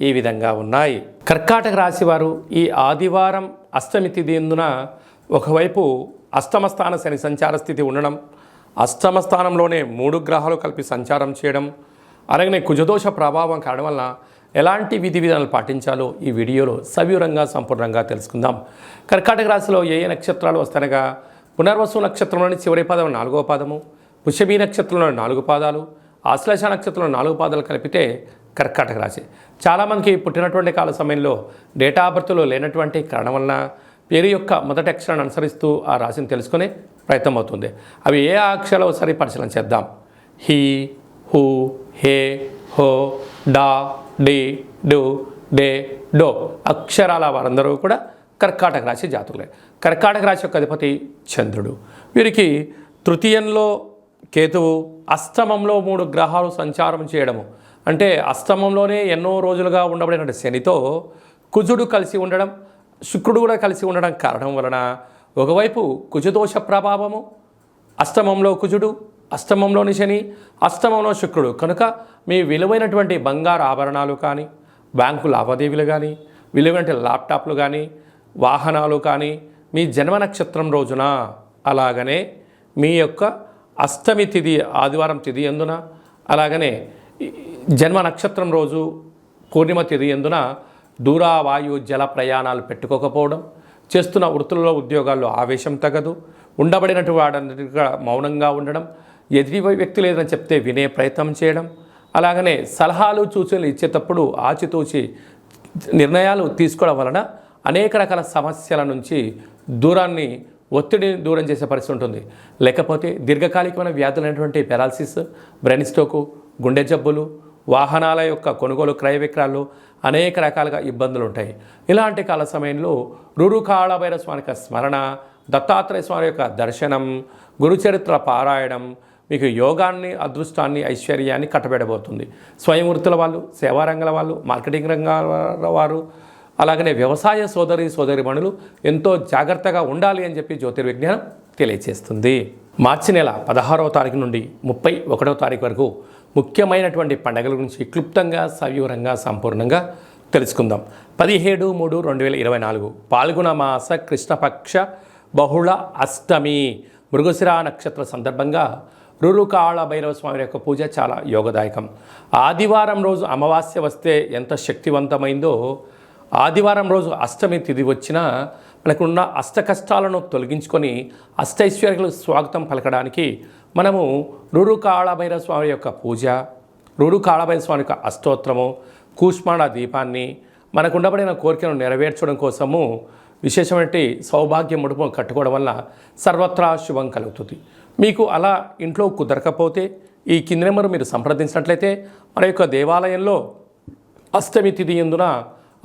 ఈ విధంగా ఉన్నాయి. కర్కాటక రాశివారు ఈ ఆదివారం అష్టమి తిథిందున ఒకవైపు అష్టమస్థాన శని సంచార స్థితి ఉండడం అష్టమస్థానంలోనే మూడు గ్రహాలు కలిపి సంచారం చేయడం అలాగనే కుజదోష ప్రభావం కావడం వలన ఎలాంటి విధి విధానాలు పాటించాలో ఈ వీడియోలో సవివరంగా సంపూర్ణంగా తెలుసుకుందాం. కర్కాటక రాశిలో ఏ ఏ నక్షత్రాలు వస్తానగా పునర్వసు నక్షత్రంలోని చివరి పాదం నాలుగో పాదము పుషభీ నక్షత్రంలోని నాలుగు పాదాలు ఆశ్లేష నక్షత్రంలో నాలుగు పాదాలు కలిపితే కర్కాటక రాశి. చాలామందికి పుట్టినటువంటి కాల సమయంలో డేటా బర్త్లో లేనటువంటి కారణం వలన పేరు యొక్క మొదటి అక్షరాన్ని అనుసరిస్తూ ఆ రాశిని తెలుసుకునే ప్రయత్నం అవుతుంది. అవి ఏ అక్షరాలు ఒకసారి పరిశీలన చేద్దాం. హీ హూ హే హో డా డి డు డే డో అక్షరాల వారందరూ కూడా కర్కాటక రాశి జాతకులే. కర్కాటక రాశి యొక్క అధిపతి చంద్రుడు. వీరికి తృతీయంలో కేతువు అష్టమంలో మూడు గ్రహాలు సంచారం చేయడము అంటే అష్టమంలోనే ఎన్నో రోజులుగా ఉండబడినటువంటి శనితో కుజుడు కలిసి ఉండడం శుక్రుడు కూడా కలిసి ఉండడం కారణం వలన ఒకవైపు కుజదోష ప్రభావము అష్టమంలో కుజుడు అష్టమంలోని శని అష్టమంలో శుక్రుడు. కనుక మీ విలువైనటువంటి బంగారు ఆభరణాలు కానీ బ్యాంకు లావాదేవీలు కానీ విలువైన ల్యాప్టాప్లు కానీ వాహనాలు కానీ మీ జన్మ నక్షత్రం రోజున అలాగనే మీ యొక్క అష్టమి తిథి ఆదివారం తిథి ఎందున అలాగనే జన్మ నక్షత్రం రోజు పూర్ణిమ తిథి ఎందున దూరావాయు జల ప్రయాణాలు పెట్టుకోకపోవడం చేస్తున్న వృత్తులలో ఉద్యోగాల్లో ఆవేశం తగదు ఉండబడినటువంటి వాడందరికీ మౌనంగా ఉండడం ఎదిరి వ్యక్తి లేదని చెప్తే వినే ప్రయత్నం చేయడం అలాగనే సలహాలు సూచనలు ఇచ్చేటప్పుడు ఆచితూచి నిర్ణయాలు తీసుకోవడం వలన అనేక రకాల సమస్యల నుంచి దూరాన్ని ఒత్తిడిని దూరం చేసే పరిస్థితి ఉంటుంది. లేకపోతే దీర్ఘకాలికమైన వ్యాధులైనటువంటి పెరాలసిస్ బ్రెయిన్ స్ట్రోకు గుండె జబ్బులు వాహనాల యొక్క కొనుగోలు క్రయ విక్రయాలు అనేక రకాలుగా ఇబ్బందులు ఉంటాయి ఇలాంటి కాల సమయంలో రురుకాళభైర స్వామి యొక్క స్మరణ దత్తాత్రేయ స్వామి యొక్క దర్శనం గురుచరిత్ర పారాయణం మీకు యోగాన్ని అదృష్టాన్ని ఐశ్వర్యాన్ని కట్టబెడబోతుంది స్వయం వృత్తుల వాళ్ళు సేవారంగాల వాళ్ళు మార్కెటింగ్ రంగాల వారు అలాగనే వ్యవసాయ సోదరి సోదరిమణులు ఎంతో జాగ్రత్తగా ఉండాలి అని చెప్పి జ్యోతిర్విజ్ఞానం తెలియజేస్తుంది మార్చి నెల పదహారవ తారీఖు నుండి ముప్పై ఒకటవ తారీఖు వరకు ముఖ్యమైనటువంటి పండుగల గురించి క్లుప్తంగా సవివరంగా సంపూర్ణంగా తెలుసుకుందాం. పదిహేడు మూడు రెండు వేల ఇరవై నాలుగు పాల్గొన మాస కృష్ణపక్ష బహుళ అష్టమి. మృగశిర నక్షత్ర సందర్భంగా రురుకాళ భైరవ స్వామి యొక్క పూజ చాలా యోగదాయకం. ఆదివారం రోజు అమావాస్య వస్తే ఎంత శక్తివంతమైందో ఆదివారం రోజు అష్టమి తిథి వచ్చినా మనకున్న అష్ట కష్టాలను తొలగించుకొని అష్టైశ్వర్యులకు స్వాగతం పలకడానికి మనము రురు కాళభైరవ స్వామి యొక్క పూజ రురు కాళభైరవ స్వామి యొక్క అష్టోత్తరము కూష్మాండ దీపాన్ని మనకు ఉండబడిన కోరికను నెరవేర్చడం కోసము విశేషమైన సౌభాగ్య ముడుపు కట్టుకోవడం వల్ల సర్వత్రా శుభం కలుగుతుంది. మీకు అలా ఇంట్లో కుదరకపోతే ఈ కింది నెంబర్ మీరు సంప్రదించినట్లయితే మన యొక్క దేవాలయంలో అష్టమి తిథి ఎందున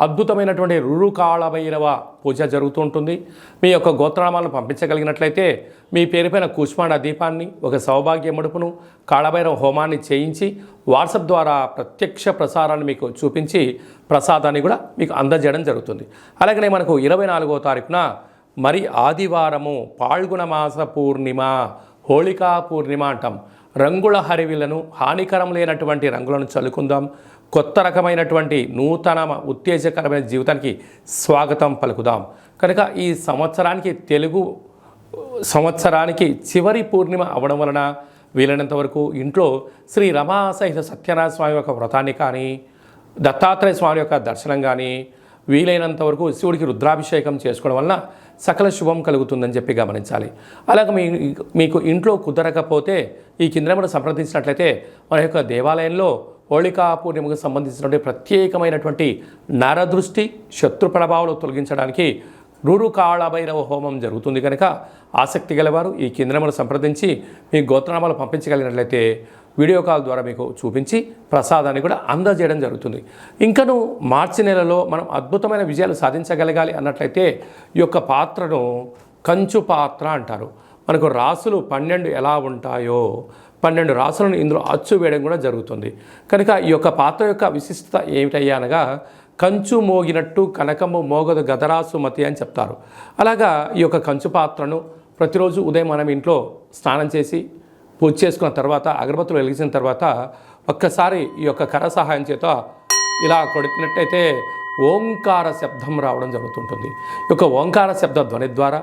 అద్భుతమైనటువంటి రురుకాళభైరవ పూజ జరుగుతూ ఉంటుంది మీ యొక్క గోత్రనామాలను పంపించగలిగినట్లయితే మీ పేరుపైన కూష్మాండ దీపాన్ని ఒక సౌభాగ్య ముడుపును కాళభైరవ హోమాన్ని చేయించి వాట్సాప్ ద్వారా ప్రత్యక్ష ప్రసారాన్ని మీకు చూపించి ప్రసాదాన్ని కూడా మీకు అందజేయడం జరుగుతుంది. అలాగనే మనకు ఇరవై నాలుగో తారీఖున మరి ఆదివారము పాల్గొన మాస పూర్ణిమ హోళికా పూర్ణిమ అంటాం. రంగుల హరివిలను హానికరం లేనటువంటి రంగులను చల్లుకుందాం. కొత్త రకమైనటువంటి నూతన ఉత్తేజకరమైన జీవితానికి స్వాగతం పలుకుదాం. కనుక ఈ సంవత్సరానికి తెలుగు సంవత్సరానికి చివరి పూర్ణిమ అవడం వలన వీలైనంత వరకు ఇంట్లో శ్రీ రమాసహిత సత్యనారాయణ స్వామి యొక్క వ్రతాన్ని కానీ దత్తాత్రేయ స్వామి యొక్క దర్శనం కానీ వీలైనంత వరకు శివుడికి రుద్రాభిషేకం చేసుకోవడం వలన సకల శుభం కలుగుతుందని చెప్పి గమనించాలి. అలాగే మీ మీకు ఇంట్లో కుదరకపోతే ఈ కింద సంప్రదించినట్లయితే మన యొక్క దేవాలయంలో హోళికా పూర్ణిమకు సంబంధించినటువంటి ప్రత్యేకమైనటువంటి నరదృష్టి శత్రు ప్రభావాలు తొలగించడానికి రూరు కాళభైరవ హోమం జరుగుతుంది కనుక ఆసక్తి గలవారు ఈ కేంద్రమును సంప్రదించి మీ గోత్రనామాలు పంపించగలిగినట్లయితే వీడియో కాల్ ద్వారా మీకు చూపించి ప్రసాదాన్ని కూడా అందజేయడం జరుగుతుంది. ఇంకను మార్చి నెలలో మనం అద్భుతమైన విజయాలు సాధించగలగాలి అన్నట్లయితే ఈ యొక్క పాత్రను కంచు పాత్ర అంటారు. మనకు రాసులు పన్నెండు ఎలా ఉంటాయో పన్నెండు రాసులను ఇందులో అచ్చు వేయడం కూడా జరుగుతుంది. కనుక ఈ యొక్క పాత్ర యొక్క విశిష్టత ఏమిటయ్యా అనగా కంచు మోగినట్టు కనకము మోగదు గదరాసు మతి అని చెప్తారు. అలాగా ఈ యొక్క కంచు పాత్రను ప్రతిరోజు ఉదయం మనం ఇంట్లో స్నానం చేసి పూజ చేసుకున్న తర్వాత అగరబత్తులు వెలిగించిన తర్వాత ఒక్కసారి ఈ యొక్క కర సహాయం చేత ఇలా కొడుతున్నట్టయితే ఓంకార శబ్దం రావడం జరుగుతుంటుంది. ఈ యొక్క ఓంకార శబ్ద ధ్వని ద్వారా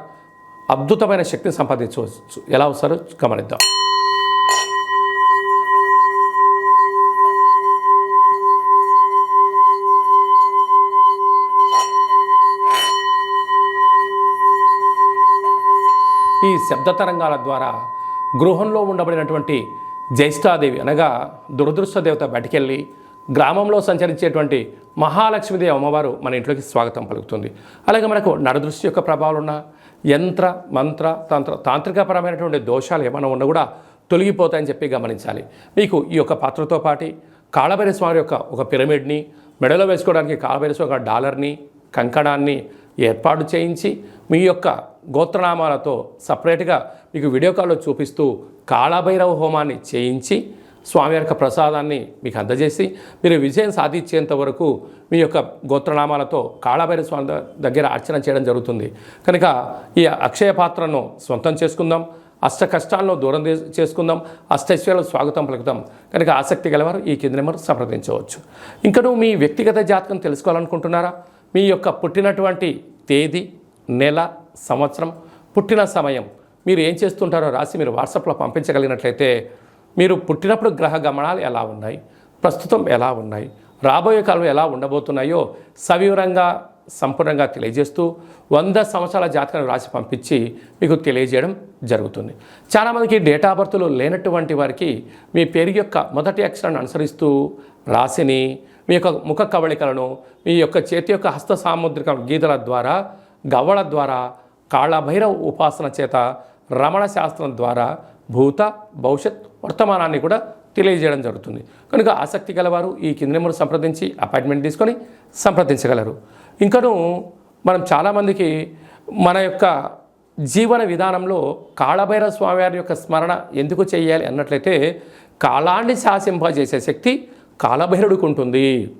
అద్భుతమైన శక్తిని సంపాదించవచ్చు. ఎలా వస్తారో గమనిద్దాం. ఈ శబ్ద తరంగాల ద్వారా గృహంలో ఉండబడినటువంటి జ్యేష్ఠాదేవి అనగా దురదృష్ట దేవత బయటికెళ్ళి గ్రామంలో సంచరించేటువంటి మహాలక్ష్మీదేవి అమ్మవారు మన ఇంట్లోకి స్వాగతం పలుకుతుంది. అలాగే మనకు నరదృష్టి యొక్క ప్రభావాలు ఉన్న యంత్ర మంత్ర తంత్ర తాంత్రికపరమైనటువంటి దోషాలు ఏమైనా ఉన్నా కూడా తొలగిపోతాయని చెప్పి గమనించాలి. మీకు ఈ యొక్క పాత్రతో పాటి కాళభైరస్వామి యొక్క ఒక పిరమిడ్ని మెడలో వేసుకోవడానికి కాళభైరస్వామి ఒక డాలర్ని కంకణాన్ని ఏర్పాటు చేయించి మీ యొక్క గోత్రనామాలతో సపరేట్గా మీకు వీడియో కాల్లో చూపిస్తూ కాళభైరవ హోమాన్ని చేయించి స్వామి యొక్క ప్రసాదాన్ని మీకు అందజేసి మీరు విజయం సాధించేంత వరకు మీ యొక్క గోత్రనామాలతో కాళాభైరవ స్వామి దగ్గర అర్చన చేయడం జరుగుతుంది. కనుక ఈ అక్షయ పాత్రను సొంతం చేసుకుందాం. అష్ట కష్టాలను దూరం చేసుకుందాం. అష్టైశ్వర్యాలకు స్వాగతం పలుకుతాం. కనుక ఆసక్తి గలవారు ఈ కింద నెంబర్ సంప్రదించవచ్చు. ఇంకను మీ వ్యక్తిగత జాతకం తెలుసుకోవాలనుకుంటున్నారా? మీ యొక్క పుట్టినటువంటి తేదీ నెల సంవత్సరం పుట్టిన సమయం మీరు ఏం చేస్తుంటారో రాసి మీరు వాట్సాప్లో పంపించగలిగినట్లయితే మీరు పుట్టినప్పుడు గ్రహ గమనాలు ఎలా ఉన్నాయి? ప్రస్తుతం ఎలా ఉన్నాయి? రాబోయే కాలం ఎలా ఉండబోతున్నాయో సవివరంగా సంపూర్ణంగా తెలియజేస్తూ వంద సంవత్సరాల జాతకాన్ని రాసి పంపించి మీకు తెలియజేయడం జరుగుతుంది. చాలామందికి డేటా బర్త్లు లేనటువంటి వారికి మీ పేరు యొక్క మొదటి అక్షరాన్ని అనుసరిస్తూ రాశిని మీ యొక్క ముఖ కవళికలను మీ యొక్క చేతి యొక్క హస్త సాముద్రిక గీతల ద్వారా గవ్వల ద్వారా కాళభైరవ ఉపాసన చేత రమణ శాస్త్రం ద్వారా భూత భవిష్యత్ వర్తమానాన్ని కూడా తెలియజేయడం జరుగుతుంది. కనుక ఆసక్తి గలవారు ఈ కింది నెంబర్ సంప్రదించి అపాయింట్మెంట్ తీసుకొని సంప్రదించగలరు. ఇంకను మనం చాలామందికి మన యొక్క జీవన విధానంలో కాళభైరవ స్వామివారి యొక్క స్మరణ ఎందుకు చేయాలి అన్నట్లయితే కాలాన్ని శాసింపజేసే శక్తి కాలభైరుడికి ఉంటుంది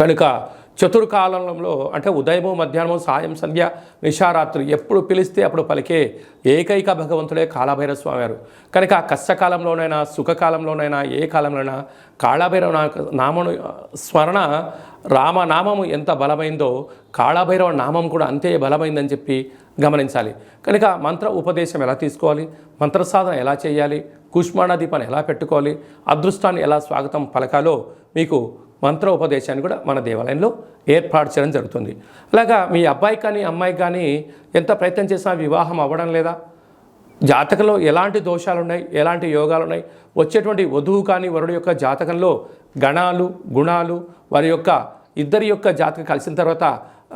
కనుక చతుర్కాలంలో అంటే ఉదయము మధ్యాహ్నము సాయం సంధ్య నిషారాత్రి ఎప్పుడు పిలిస్తే అప్పుడు పలికే ఏకైక భగవంతుడే కాళభైరవ స్వామివారు కనుక కష్టకాలంలోనైనా సుఖకాలంలోనైనా ఏ కాలంలోనైనా కాళభైరవ నామను స్మరణ రామనామము ఎంత బలమైందో కాళభైరవ నామం కూడా అంతే బలమైందని చెప్పి గమనించాలి. కనుక మంత్ర ఉపదేశం ఎలా తీసుకోవాలి? మంత్ర సాధన ఎలా చేయాలి? కుష్మాణ దీపాన్ని ఎలా పెట్టుకోవాలి? అదృష్టాన్ని ఎలా స్వాగతం పలకాలో మీకు మంత్ర ఉపదేశాన్ని కూడా మన దేవాలయంలో ఏర్పాటు చేయడం జరుగుతుంది. అలాగా మీ అబ్బాయి కానీ అమ్మాయి కానీ ఎంత ప్రయత్నం చేసినా వివాహం అవ్వడం లేదా? జాతకంలో ఎలాంటి దోషాలు ఉన్నాయి ఎలాంటి యోగాలు ఉన్నాయి వచ్చేటువంటి వధువు కానీ వరుడు యొక్క జాతకంలో గణాలు గుణాలు వారి యొక్క ఇద్దరి యొక్క జాతకం కలిసిన తర్వాత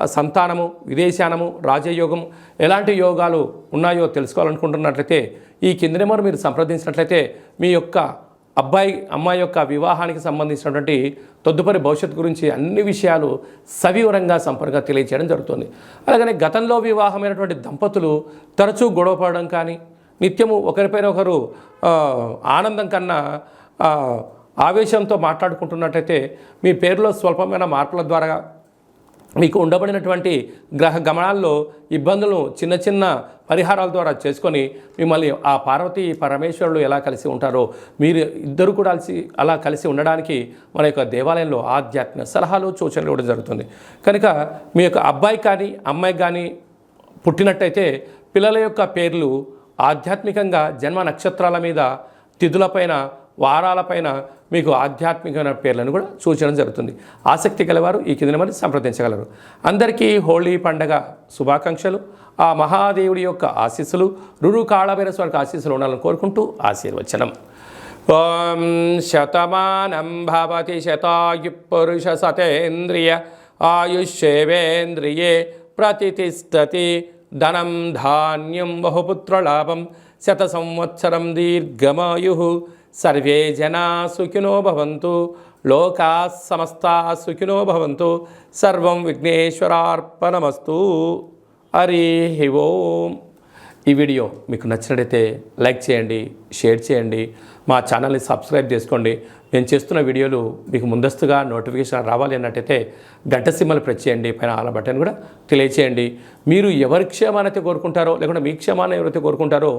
సంతానము విదేశానము రాజయోగం ఎలాంటి యోగాలు ఉన్నాయో తెలుసుకోవాలనుకుంటున్నట్లయితే ఈ కింది నెంబర్ మీరు సంప్రదించినట్లయితే మీ యొక్క అబ్బాయి అమ్మాయి యొక్క వివాహానికి సంబంధించినటువంటి తదుపరి భవిష్యత్తు గురించి అన్ని విషయాలు సవివరంగా సంపర్కంగా తెలియజేయడం జరుగుతుంది. అలాగనే గతంలో వివాహమైనటువంటి దంపతులు తరచూ గొడవపడడం కానీ నిత్యము ఒకరిపైన ఒకరు ఆనందం కన్నా ఆవేశంతో మాట్లాడుకుంటున్నట్టయితే మీ పేరులో స్వల్పమైన మార్పుల ద్వారా మీకు ఉండబడినటువంటి గ్రహ గమనాల్లో ఇబ్బందులను చిన్న చిన్న పరిహారాల ద్వారా చేసుకొని మిమ్మల్ని ఆ పార్వతి పరమేశ్వరులు ఎలా కలిసి ఉంటారో మీరు ఇద్దరు కూడా కలిసి అలా కలిసి ఉండడానికి మన యొక్క దేవాలయంలో ఆధ్యాత్మిక సలహాలు సూచనలు ఇవ్వడం జరుగుతుంది. కనుక మీ యొక్క అబ్బాయి కానీ అమ్మాయి కానీ పుట్టినట్టయితే పిల్లల యొక్క పేర్లు ఆధ్యాత్మికంగా జన్మ నక్షత్రాల మీద తిథులపైన వారాలపైన మీకు ఆధ్యాత్మికమైన పేర్లను కూడా సూచన జరుగుతుంది. ఆసక్తి గలవారు ఈ కింద మరి సంప్రదించగలరు. అందరికీ హోళీ పండగ శుభాకాంక్షలు. ఆ మహాదేవుడి యొక్క ఆశీస్సులు రురు కాళభైర స్వారికి ఆశీస్సులు ఉండాలని కోరుకుంటూ ఆశీర్వచనం. ఓం శతమానం భవతి శతాయు పురుష సతేంద్రియ ఆయుష్యేవేంద్రియే ప్రతిష్టతి ధనం ధాన్యం బహుపుత్రలాభం. శత సంవత్సరం దీర్ఘమాయు. సర్వే జనా సుఖినో భవంతు. లోకా సమస్తా సుఖినో భవంతు. సర్వం విఘ్నేశ్వరార్పణమస్తు. హరి ఓం. ఈ వీడియో మీకు నచ్చినట్లయితే లైక్ చేయండి షేర్ చేయండి మా ఛానల్ని సబ్స్క్రైబ్ చేసుకోండి. నేను చేస్తున్న వీడియోలు మీకు ముందస్తుగా నోటిఫికేషన్ రావాలి అన్నట్టయితే గంట సిమ్మలు ప్రెస్ చేయండి పైన ఆల బటన్ కూడా తెలియచేయండి. మీరు ఎవరి క్షేమాన్ని అయితే కోరుకుంటారో లేకుంటే మీ క్షేమాన్ని ఎవరైతే కోరుకుంటారో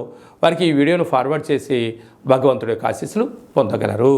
వారికి ఈ వీడియోను ఫార్వర్డ్ చేసి భగవంతుడి యొక్క ఆశీస్సులు పొందగలరు.